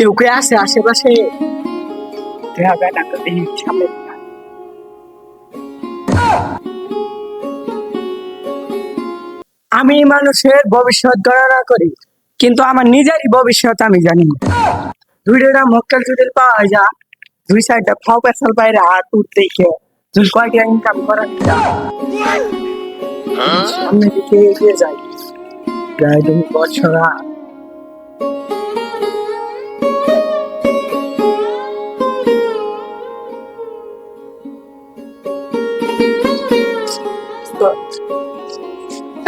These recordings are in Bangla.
কেউ কে আছে আশেপাশে দেখা যায় না সামনে আমি মানুষের ভবিষ্যৎ গণনা করি কিন্তু আমার নিজেরই ভবিষ্যৎ আমি জানি না। ভিডিওটা মক্কেল জুডিল পাওয়া যা দুই সাইডটা ফাও পেছাল বাইরে হাত উঠতে গিয়ে তুই কয়টা ইনকাম করার যা সামনে দিকে এগিয়ে যাই প্রায় দুই বছর আগ।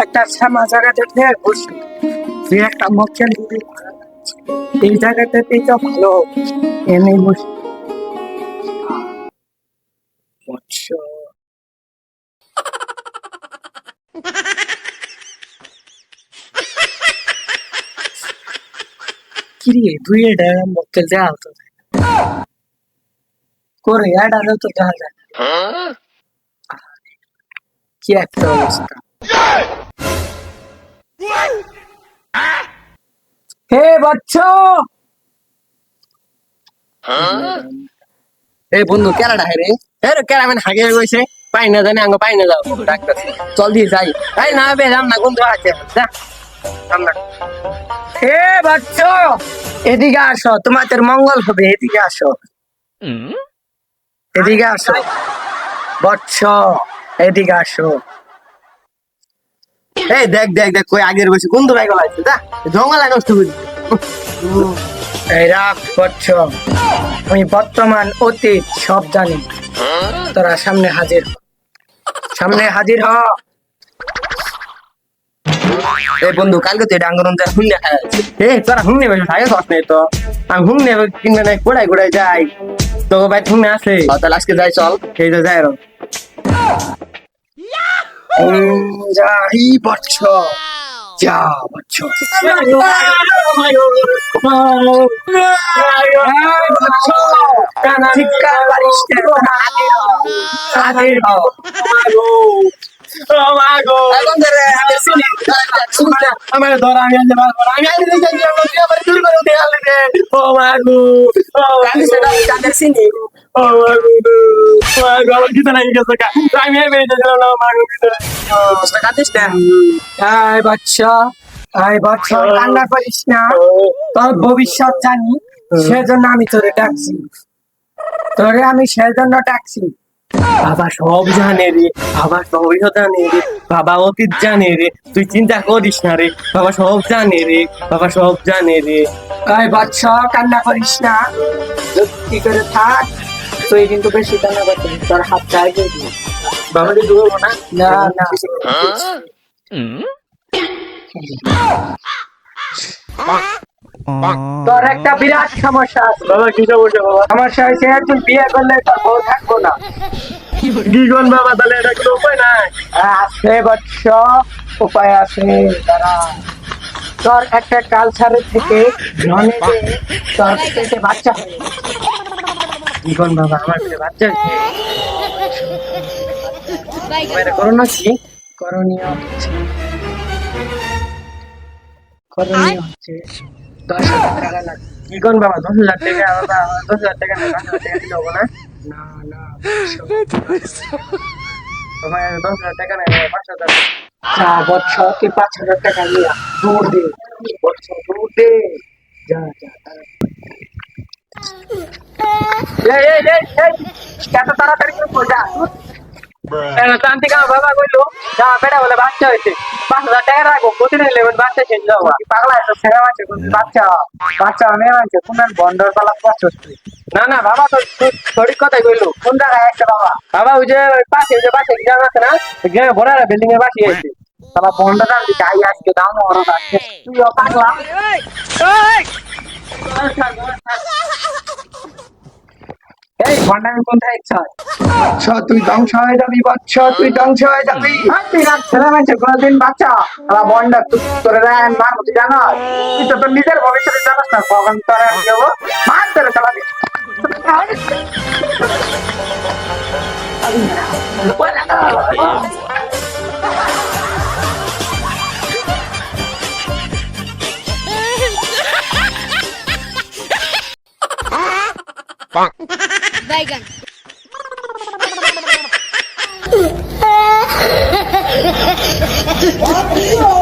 একটা শ্যামা জায়গাতে থেকে বসি তুই একটা মক্কেল যদি এই জায়গাটাতেই তো ভালো এনে বসি কিরে তুই এটা মক্কেল দেওয়া হতো করে, এটা তো দেখা যায় না। কি একটা অবস্থা? হে বাচ্চ! বন্ধু কেরা ডাকে রে? এর কেরা মানে হাগে গেছে। পাই না জানি আঙ্গ পাই না যাও। ডাক্তার চল দিয়ে যাই। এই না বে রাম না কোন আছে যা। হে বাচ্চ! এদিকে আসো তোমাদের মঙ্গল হবে এদিকে আসো। এদিকে আসো। বৎস এদিকে আসো। এই দেখ দেখ দেখ কই আগের বসে কোন তো বাইক আছে যা জঙ্গল নষ্ট করে এই রাগ বৎস আমি বর্তমান অতীত সব জানি। তোরা সামনে হাজির। সামনে হাজির হ। এই বন্ধু কালকে তো এটা আঙ্গরম যা হুন্নে খায় এ তোরা হুন্নে বসে থাকে কষ্ট নেই তো। আমি হুন্নে কিনবে না গোড়ায় গোড়ায় যাই। তো ভাই হুন্নে আছে। তাহলে আজকে যাই চল। তো যাই যাই বৎস যা বৎস, চিৎকার। হাজির হ। আমার ধর আমি আনতে পারব। আমি আনতে তুই আমার চুরি করে উঠে রে। ও মা গো, ও মা গো, তাদের চিনি আমার করিস না। তোর ভবিষ্যৎ জানি, সেজন্য আমি তোরে ডাকছি। তোরে আমি সেজন্য ডাকছি। বাবা সব জানে রে, বাবা সবই জানে রে, বাবা অতীত জানে রে, তুই চিন্তা করিস না রে, বাবা সব জানে রে, বাবা সব জানে রে। আয় বাচ্চা, কান্না করিস না। কি করে থাক? তুই কিন্তু বেশি কান্না করছিস তোর হাত চাই বাবা তুই ডুবো না? না না। তোর একটা বিরাট সমস্যা আছে। বাবা কি সমস্যা বাবা? সমস্যা হয়েছে তুই বিয়ে করলে তোর বউ থাকব না। কোন বাবা তাহলে এটা কোনো উপায় নাই? আছে বৎস উপায় আছে দাঁড়া। তোর একটা কালচারের থেকে ননে তোর পেটে বাচ্চা হয় কি কোন বাবা আমার পেটে বাচ্চা? হয়েছে এটা করো না কি? করণীয় হচ্ছে। করণীয় হচ্ছে। দশ হাজার টাকা লাগবে। কি কোন বাবা দশ হাজার টাকা বাবা দশ হাজার টাকা না পাঁচ হাজার টাকা দিলে না? না না বাবা দশ হাজার টাকা না পাঁচ হাজার যা বৎস তুই পাঁচ হাজার টাকা নিয়ে। দৌড় দে বৎস দৌড় দে। যা যা তাড়াতাড়ি। এই, এই, এই, এই, এত তাড়াতাড়ি আমার বাবা কইলো যা বেটা বলে বাচ্চা হয়েছে। পাঁচ হাজার টাকা রাখব প্রতিদিন লেবেন বাচ্চা যাব পাগলা এত ছেলে মাছে বাচ্চা বাচ্চা মেয়ে মানছে তোমার বন্ডর পালা প্রস্তুত না না বাবা তো সঠিক কথাই কইলো কোন জায়গায় একটা বাবা? বাবা ওই যে পাশে ওই যে পাশে গ্রাম আছে না? গ্রামে বড় বিল্ডিং এর পাশে আছে। বাবা বন্ডটা দাম দিতে আজকে দাম বড় আজকে তুইও পাগলা। এই ভন্ডামি কোনটায় ইচ্ছা হয় তুই ধ্বংস হয়ে যাবি বৎস তুই ধ্বংস হয়ে যাবি। তুই রাত ছেলে মানছে কোনোদিন বাচ্চা বাবা বন্ডা তুই তোরে রায় মার তুই জানাস? তুই তো তোর নিজের ভবিষ্যতে জানাস না কখন তোরে যাব মার তোরে চালাবি বাইগান Oh,